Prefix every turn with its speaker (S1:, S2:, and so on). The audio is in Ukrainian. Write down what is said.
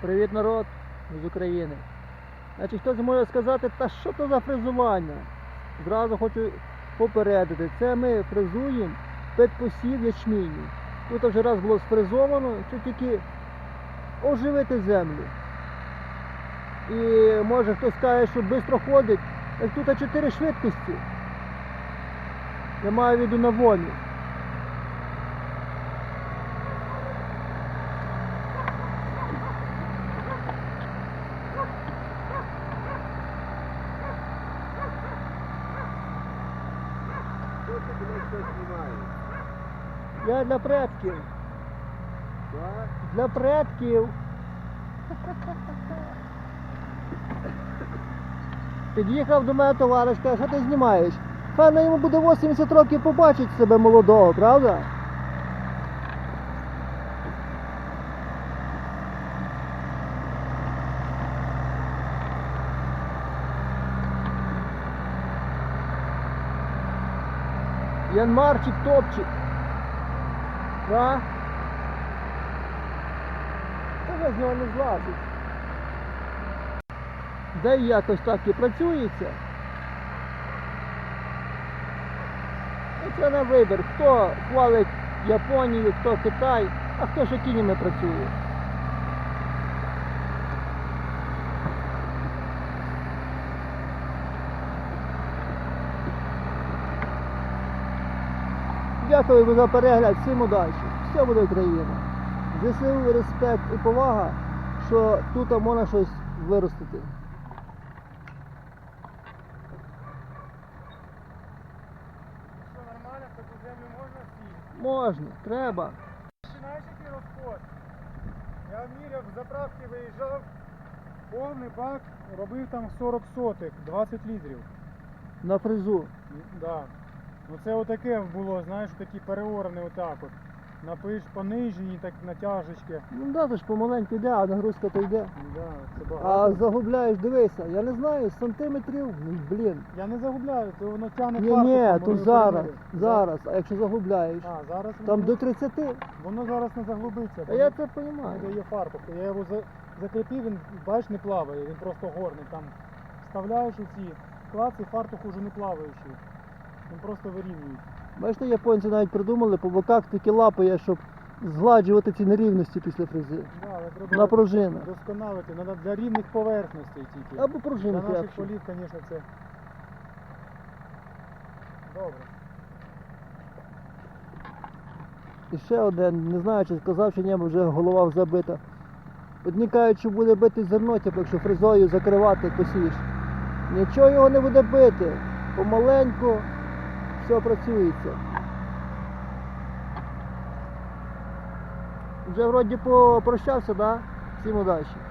S1: Привіт, народ з України. Значить, хтось може сказати, та що то за фрезування? Зразу хочу попередити. Це ми фрезуємо під посів ячміню. Тут вже раз було сфрезовано, що тільки оживити землю. І може хтось скаже, що швидко ходить. Так тут чотири швидкості. Я маю в виду на волі.
S2: Що ти, блядь, що знімаєш?
S1: Я для предків.
S2: Що?
S1: Для предків. Під'їхав до мене товариш, каже, що ти знімаєш? Певно, йому буде 80 років побачить себе молодого, правда? Янмарчик топчик. Да? Та з нього не злазить. Де якось так і працюється. І це на вибір. Хто хвалить Японію, хто Китай, а хто ще кінями працює. Дякую за перегляд, всім удачі. Все буде Україна. ЗСУ, респект і повага, що тут можна щось виростити.
S3: Що нормально, таку землю можна сіяти?
S1: Можна, треба.
S3: Знаєш, який розход? Я міряв, з заправки виїжджав, повний бак, робив там 40 сотих, 20 літрів.
S1: На фрезу.
S3: М, Да. Ну це отаке було, знаєш, такі переорани отак от. Напиш понижені, так натяжечки.
S1: Ну да, то ж помаленьку йде, а нагрузка то йде.
S3: Да, це
S1: А
S3: багато.
S1: загубляєш, дивися, я не знаю, сантиметрів, ну блін.
S3: Я не загубляю, то воно тягне
S1: Ні,
S3: фартуком,
S1: ні,
S3: воно
S1: то зараз,
S3: перемире.
S1: зараз, а якщо загубляєш,
S3: А, зараз
S1: там
S3: воно,
S1: до 30.
S3: воно зараз не заглубиться.
S1: А я
S3: воно-
S1: це розумію.
S3: Не дає фарбу. Я його за, закріпив, він, бачиш, не плаває, він просто горний. Там вставляєш у ці клаци, фартух уже не плаваючий. Він просто вирівнюється.
S1: Бачите, японці навіть придумали по боках такі лапи є, щоб згладжувати ці нерівності після фрези.
S3: Да, але треба
S1: На пружинах.
S3: досконалити. Треба для рівних поверхностей тільки.
S1: Або
S3: для
S1: пружини
S3: наших
S1: крепші.
S3: полів, звісно, це добре.
S1: І ще один, не знаю, чи сказав, чи ні, бо вже голова забита. Одні кажуть, що буде бити зерно, типу, якщо фрезою закривати, посієш. Нічого його не буде бити. Помаленьку все працюється. Вже вроді попрощався, да? Всім удачі.